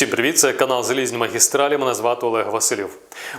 Всім привіт, це канал Залізні магістралі. Мене звати Олег Василів.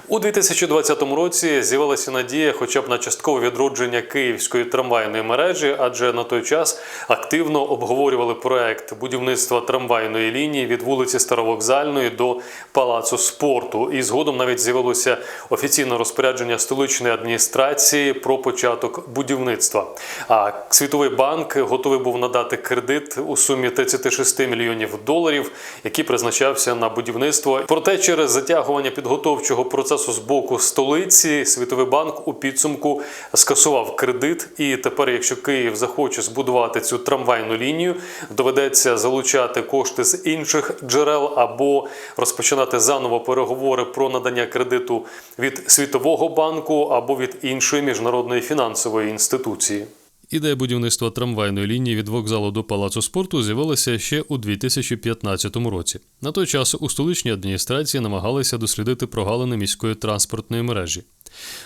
У 2020 році з'явилася надія, хоча б на часткове відродження київської трамвайної мережі, адже на той час активно обговорювали проект будівництва трамвайної лінії від вулиці Старовокзальної до палацу спорту. І згодом навіть з'явилося офіційне розпорядження столичної адміністрації про початок будівництва. А Світовий банк готовий був надати кредит у сумі 36 мільйонів доларів, який призначався на будівництво. Проте через затягування підготовчого процесу з боку столиці Світовий банк у підсумку скасував кредит. І тепер, якщо Київ захоче збудувати цю трамвайну лінію, доведеться залучати кошти з інших джерел або розпочинати заново переговори про надання кредиту від Світового банку або від іншої міжнародної фінансової інституції. Ідея будівництва трамвайної лінії від вокзалу до палацу спорту з'явилася ще у 2015 році. На той час у столичній адміністрації намагалися дослідити прогалини міської транспортної мережі.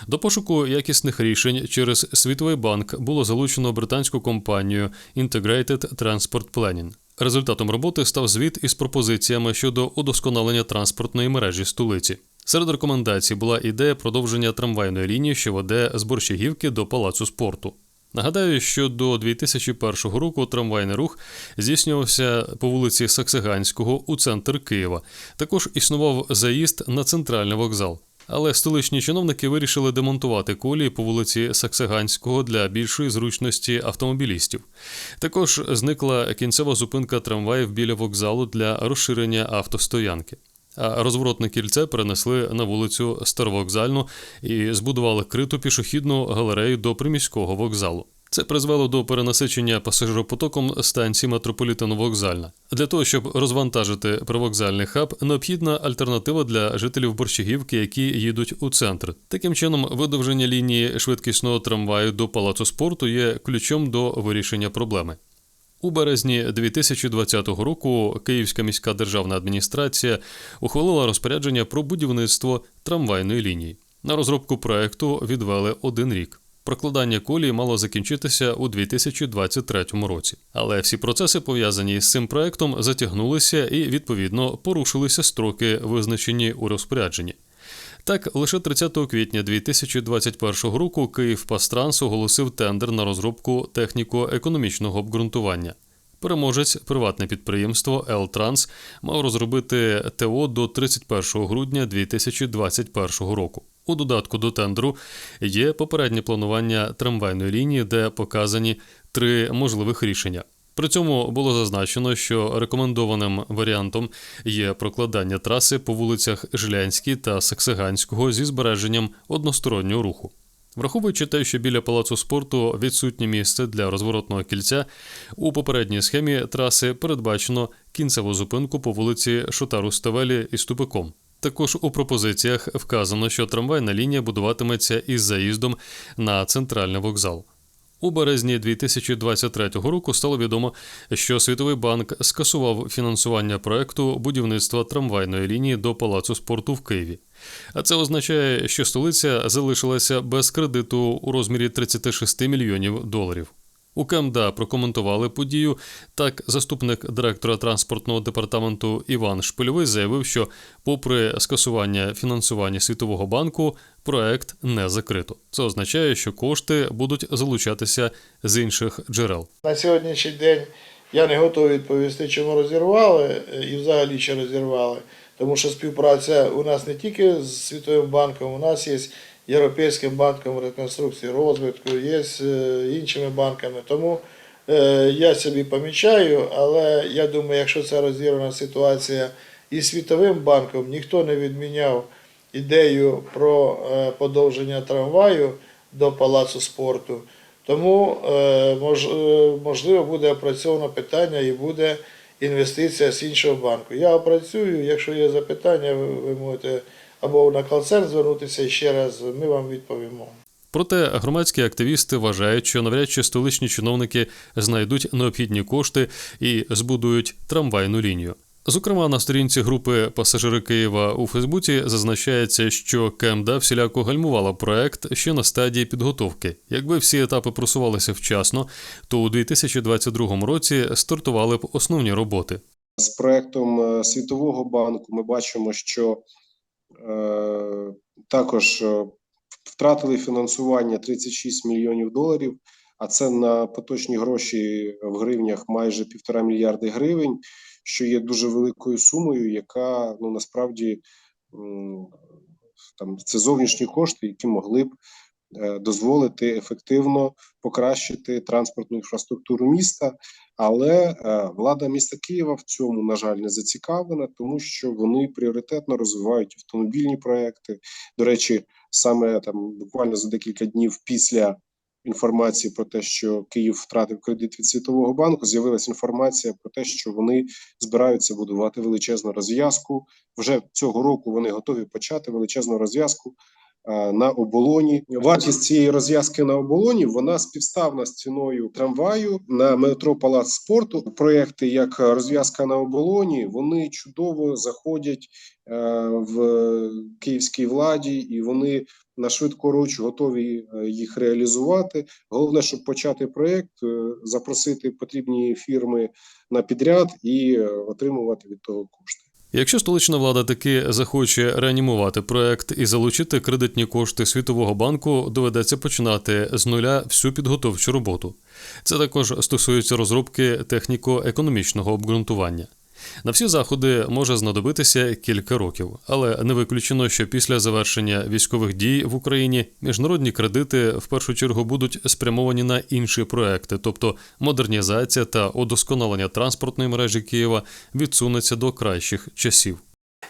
До пошуку якісних рішень через Світовий банк було залучено британську компанію Integrated Transport Planning. Результатом роботи став звіт із пропозиціями щодо удосконалення транспортної мережі столиці. Серед рекомендацій була ідея продовження трамвайної лінії, що веде з Борщагівки до палацу спорту. Нагадаю, що до 2001 року трамвайний рух здійснювався по вулиці Саксиганського у центр Києва. Також існував заїзд на центральний вокзал. Але столичні чиновники вирішили демонтувати колії по вулиці Саксиганського для більшої зручності автомобілістів. Також зникла кінцева зупинка трамваїв біля вокзалу для розширення автостоянки. Розворотне кільце перенесли на вулицю Старовокзальну і збудували криту пішохідну галерею до приміського вокзалу. Це призвело до перенасичення пасажиропотоком станції метрополітену вокзальна. Для того, щоб розвантажити привокзальний хаб, необхідна альтернатива для жителів Борщагівки, які їдуть у центр. Таким чином, видовження лінії швидкісного трамваю до палацу спорту є ключом до вирішення проблеми. У березні 2020 року Київська міська державна адміністрація ухвалила розпорядження про будівництво трамвайної лінії. На розробку проекту відвели один рік. Прокладання колії мало закінчитися у 2023 році. Але всі процеси, пов'язані з цим проектом, затягнулися і відповідно порушилися строки, визначені у розпорядженні. Так, лише 30 квітня 2021 року Київ Пастранс оголосив тендер на розробку техніко-економічного обґрунтування. Переможець, приватне підприємство «Елтранс» мав розробити ТО до 31 грудня 2021 року. У додатку до тендеру є попереднє планування трамвайної лінії, де показані три можливих рішення. При цьому було зазначено, що рекомендованим варіантом є прокладання траси по вулицях Жилянській та Саксиганського зі збереженням одностороннього руху. Враховуючи те, що біля палацу спорту відсутнє місце для розворотного кільця, у попередній схемі траси передбачено кінцеву зупинку по вулиці Шотару Ставелі із тупиком. Також у пропозиціях вказано, що трамвайна лінія будуватиметься із заїздом на центральний вокзал. У березні 2023 року стало відомо, що Світовий банк скасував фінансування проекту будівництва трамвайної лінії до палацу спорту в Києві. А це означає, що столиця залишилася без кредиту у розмірі 36 мільйонів доларів. У КМДА прокоментували подію. Так, заступник директора транспортного департаменту Іван Шпильовий заявив, що, попри скасування фінансування Світового банку, проект не закрито. Це означає, що кошти будуть залучатися з інших джерел. На сьогоднішній день я не готовий відповісти, чому розірвали і взагалі чи розірвали. Тому що співпраця у нас не тільки з Світовим банком, у нас є Європейським банком реконструкції розвитку, є з е, іншими банками. Тому е, я собі помічаю, але я думаю, якщо це розірвана ситуація із Світовим банком, ніхто не відміняв ідею про е, подовження трамваю до палацу спорту. Тому мож- можливо буде опрацьовано питання і буде інвестиція з іншого банку. Я опрацюю, якщо є запитання, ви можете або на колцентр звернутися і ще раз, ми вам відповімо. Проте громадські активісти вважають, що навряд чи столичні чиновники знайдуть необхідні кошти і збудують трамвайну лінію. Зокрема, на сторінці групи Пасажири Києва у Фейсбуці зазначається, що КМДА всіляко гальмувала проект ще на стадії підготовки. Якби всі етапи просувалися вчасно, то у 2022 році стартували б основні роботи. З проектом е, Світового банку ми бачимо, що також е, втратили фінансування 36 мільйонів доларів, а це на поточні гроші в гривнях майже півтора мільярди гривень, що є дуже великою сумою, яка ну насправді там це зовнішні кошти, які могли б е, дозволити ефективно покращити транспортну інфраструктуру міста. Але е, влада міста Києва в цьому, на жаль, не зацікавлена, тому що вони пріоритетно розвивають автомобільні проекти. До речі, саме там буквально за декілька днів після інформації про те, що Київ втратив кредит від Світового банку, з'явилася інформація про те, що вони збираються будувати величезну розв'язку. Вже цього року вони готові почати величезну розв'язку е, на оболоні. Вартість цієї розв'язки на оболоні вона співставна з ціною трамваю на метро Палац спорту. Проекти як розв'язка на оболоні вони чудово заходять е, в київській владі, і вони на швидкоруч готові е, їх реалізувати. Головне, щоб почати проект, е, запросити потрібні фірми на підряд і е, отримувати від того кошти. Якщо столична влада таки захоче реанімувати проект і залучити кредитні кошти Світового банку, доведеться починати з нуля всю підготовчу роботу. Це також стосується розробки техніко-економічного обґрунтування. На всі заходи може знадобитися кілька років, але не виключено, що після завершення військових дій в Україні міжнародні кредити в першу чергу будуть спрямовані на інші проекти, тобто модернізація та удосконалення транспортної мережі Києва відсунеться до кращих часів.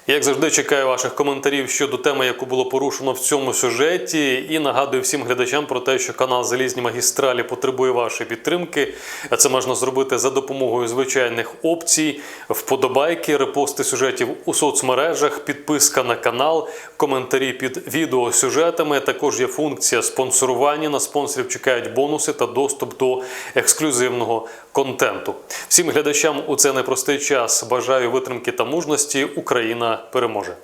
Як завжди, чекаю ваших коментарів щодо теми, яку було порушено в цьому сюжеті, і нагадую всім глядачам про те, що канал Залізні магістралі потребує вашої підтримки. Це можна зробити за допомогою звичайних опцій, вподобайки, репости сюжетів у соцмережах, підписка на канал, коментарі під відео сюжетами. Також є функція спонсорування. На спонсорів чекають бонуси та доступ до ексклюзивного контенту. Всім глядачам у цей непростий час бажаю витримки та мужності. Переможе.